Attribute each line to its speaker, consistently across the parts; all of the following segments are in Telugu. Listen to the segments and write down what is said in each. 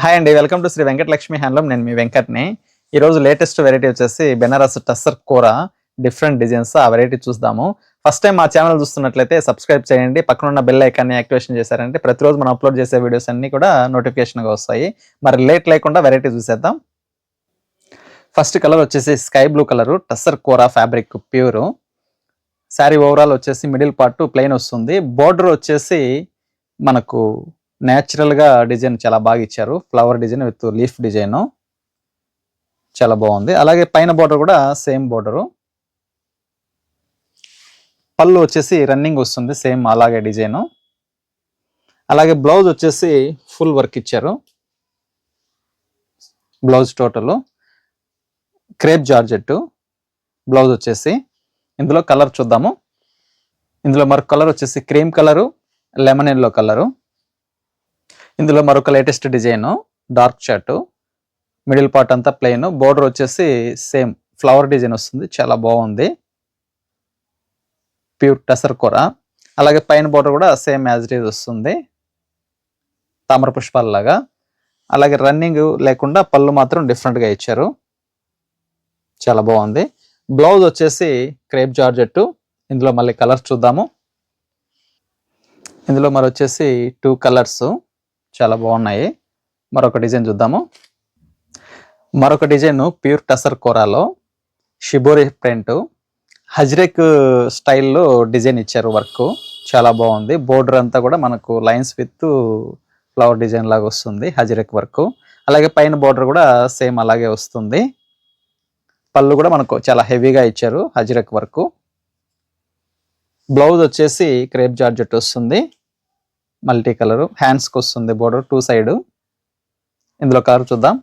Speaker 1: హాయ్ అండి welcome to Shri Venkatalakshmi handloom నేను మీ వెంకట్ని. ఈరోజు లేటెస్ట్ వెరైటీ వచ్చేసి బెనారస్ టస్సర్ కూర. డిఫరెంట్ డిజైన్స్ ఆ వెరైటీ చూద్దాము. ఫస్ట్ టైం మా ఛానల్ చూస్తున్నట్లయితే సబ్స్క్రైబ్ చేయండి. పక్కన ఉన్న బెల్ ఐకాన్ని యాక్టివేషన్ చేశారంటే ప్రతిరోజు మనం అప్లోడ్ చేసే వీడియోస్ అన్ని కూడా నోటిఫికేషన్గా వస్తాయి. మరి లేట్ లేకుండా వెరైటీ చూసేద్దాం. ఫస్ట్ కలర్ వచ్చేసి స్కై బ్లూ కలర్ టస్సర్ కూర ఫ్యాబ్రిక్ ప్యూర్ శారీ ఓవరాల్ వచ్చేసి మిడిల్ పార్ట్ ప్లెయిన్ వస్తుంది. బోర్డర్ వచ్చేసి మనకు గా డిజైన్ చాలా బాగా ఇచ్చారు. Flower design with leaf design చాలా బాగుంది. అలాగే పైన బోర్డర్ కూడా సేమ్ బోర్డరు పళ్ళు వచ్చేసి రన్నింగ్ వస్తుంది. సేమ్ అలాగే డిజైను అలాగే బ్లౌజ్ వచ్చేసి ఫుల్ వర్క్ ఇచ్చారు. Blouse total crepe georgette blouse వచ్చేసి ఇందులో కలర్ చూద్దాము. ఇందులో మరొక కలర్ వచ్చేసి cream colour lemon yellow colour ఇందులో మరొక latest design dark shirt middle part అంతా ప్లెయిన్ బోర్డర్ వచ్చేసి సేమ్ ఫ్లవర్ డిజైన్ వస్తుంది చాలా బాగుంది. ప్యూర్ టసర్ కూర అలాగే పైన బోర్డర్ కూడా సేమ్ యాజ్ ఇట్ ఈజ్ వస్తుంది. తామర పుష్పాలలాగా. అలాగే రన్నింగ్ లేకుండా పళ్ళు మాత్రం డిఫరెంట్గా ఇచ్చారు. చాలా బాగుంది. బ్లౌజ్ వచ్చేసి క్రేప్ జార్జెట్టు ఇందులో మళ్ళీ కలర్స్ చూద్దాము. ఇందులో మరి వచ్చేసి టూ కలర్స్ చాలా బాగున్నాయి. మరొక డిజైన్ చూద్దాము. మరొక డిజైన్ ప్యూర్ టసర్ కోరాలో షిబోరి ప్రింట్. హజ్రెక్ స్టైల్లో డిజైన్ ఇచ్చారు వర్క్. చాలా బాగుంది. బోర్డర్ అంతా కూడా మనకు లైన్స్ విత్ ఫ్లవర్ డిజైన్ లాగా వస్తుంది హజ్రెక్ వర్క్. అలాగే పైన బోర్డర్ కూడా సేమ్ అలాగే వస్తుంది. పళ్ళు కూడా మనకు చాలా హెవీగా ఇచ్చారు హజ్రెక్ వర్క్. బ్లౌజ్ వచ్చేసి క్రేప్ జార్జెట్ వస్తుంది. Multi colour. హ్యాండ్స్కి వస్తుంది బోర్డర్ టూ సైడ్ ఇందులో కలర్ చూద్దాం.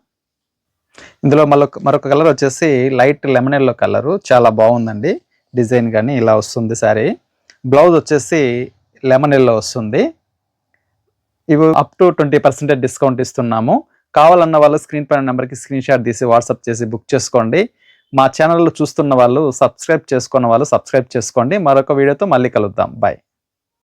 Speaker 1: ఇందులో మరొక మరొక కలర్ వచ్చేసి లైట్ లెమన్ ఎల్లో కలరు చాలా బాగుందండి. డిజైన్ కానీ ఇలా వస్తుంది సారీ బ్లౌజ్ వచ్చేసి లెమన్ ఎల్లో వస్తుంది. ఇవి up to twenty percentage discount ఇస్తున్నాము. కావాలన్న వాళ్ళు స్క్రీన్ పైన నెంబర్కి స్క్రీన్ షాట్ తీసి వాట్సాప్ చేసి బుక్ చేసుకోండి. మా ఛానల్లో చూస్తున్న వాళ్ళు సబ్స్క్రైబ్ చేసుకున్న వాళ్ళు సబ్స్క్రైబ్ చేసుకోండి. మరొక వీడియోతో మళ్ళీ కలుద్దాం. బాయ్